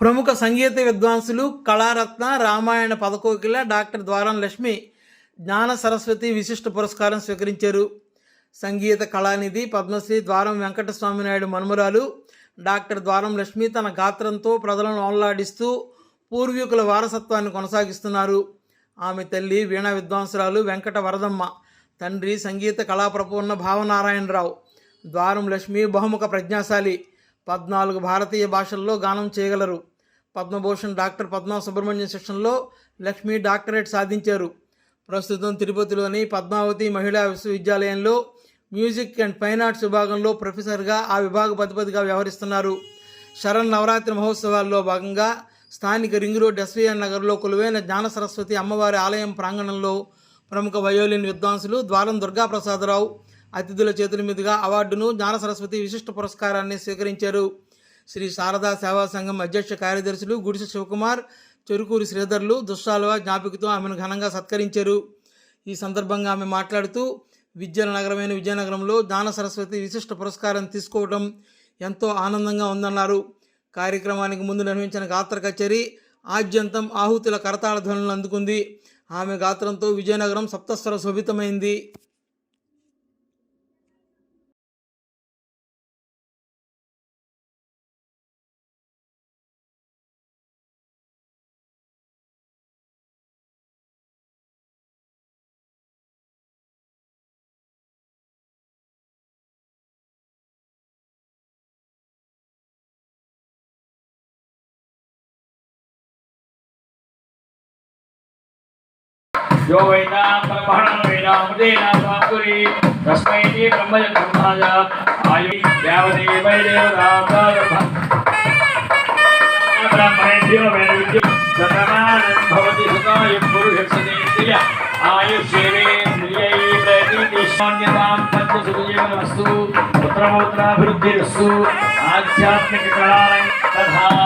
ప్రముఖ సంగీత విద్వాంసులు కళారత్న రామాయణ పదకోకిల డాక్టర్ ద్వారం లక్ష్మి జ్ఞాన సరస్వతి విశిష్ట పురస్కారం స్వీకరించారు. సంగీత కళానిధి పద్మశ్రీ ద్వారం వెంకటస్వామి నాయుడు మనుమరాలు డాక్టర్ ద్వారం లక్ష్మి తన గాత్రంతో ప్రజలను ఓన్లాడిస్తూ పూర్వీకుల వారసత్వాన్ని కొనసాగిస్తున్నారు. ఆమె తల్లి వీణా విద్వాంసురాలు వెంకట వరదమ్మ తండ్రి సంగీత కళాప్రపూర్ణ భావనారాయణరావు ద్వారం లక్ష్మి బహుముఖ ప్రజ్ఞాశాలి. పద్నాలుగు భారతీయ భాషల్లో గానం చేయగలరు. పద్మభూషణ్ డాక్టర్ పద్మా సుబ్రహ్మణ్యం శిక్షణలో లక్ష్మి డాక్టరేట్ సాధించారు. ప్రస్తుతం తిరుపతిలోని పద్మావతి మహిళా విశ్వవిద్యాలయంలో మ్యూజిక్ అండ్ ఫైన్ ఆర్ట్స్ విభాగంలో ప్రొఫెసర్గా ఆ విభాగ పతిపతిగా వ్యవహరిస్తున్నారు. శరణ్ నవరాత్రి మహోత్సవాల్లో భాగంగా స్థానిక రింగ్ రోడ్ ఎస్వీఎన్ నగర్లో కొలువైన జ్ఞాన సరస్వతి అమ్మవారి ఆలయం ప్రాంగణంలో ప్రముఖ వయోలిన్ విద్వాంసులు ద్వారం దుర్గాప్రసాదరావు అతిథుల చేతుల మీదుగా అవార్డును జ్ఞాన సరస్వతి విశిష్ట పురస్కారాన్ని స్వీకరించారు. శ్రీ శారదా సేవా సంఘం అధ్యక్ష కార్యదర్శులు గుడిసె శివకుమార్ చెరుకూరి శ్రీధర్లు దుశ్శాలువ జ్ఞాపికతో ఆమెను ఘనంగా సత్కరించారు. ఈ సందర్భంగా ఆమె మాట్లాడుతూ విద్యల నగరమైన విజయనగరంలో జ్ఞాన సరస్వతి విశిష్ట పురస్కారం తీసుకోవడం ఎంతో ఆనందంగా ఉందన్నారు. కార్యక్రమానికి ముందు నిర్వహించిన గాత్ర కచేరీ ఆద్యంతం ఆహుతుల కరతాళ ధ్వనులను అందుకుంది. ఆమె గాత్రంతో విజయనగరం సప్తస్వర శోభితమైంది. यो वैना परमहणं वैना मुदेना स्वाकुरी तस्मै ते ब्रह्मज ब्रह्माय। आयु देवदेवै देवदातारभं ब्रह्मणे देव विद्यु सतमानं भवति सुखाय पुरुषसदेन्द्रिय आयुष्येन्द्रियै प्रतिदिशान्यतां पञ्चसुजीवनमस्तु पुत्रमौत्राभिवृद्धिरस्तु। आध्यात्मिककलां तथा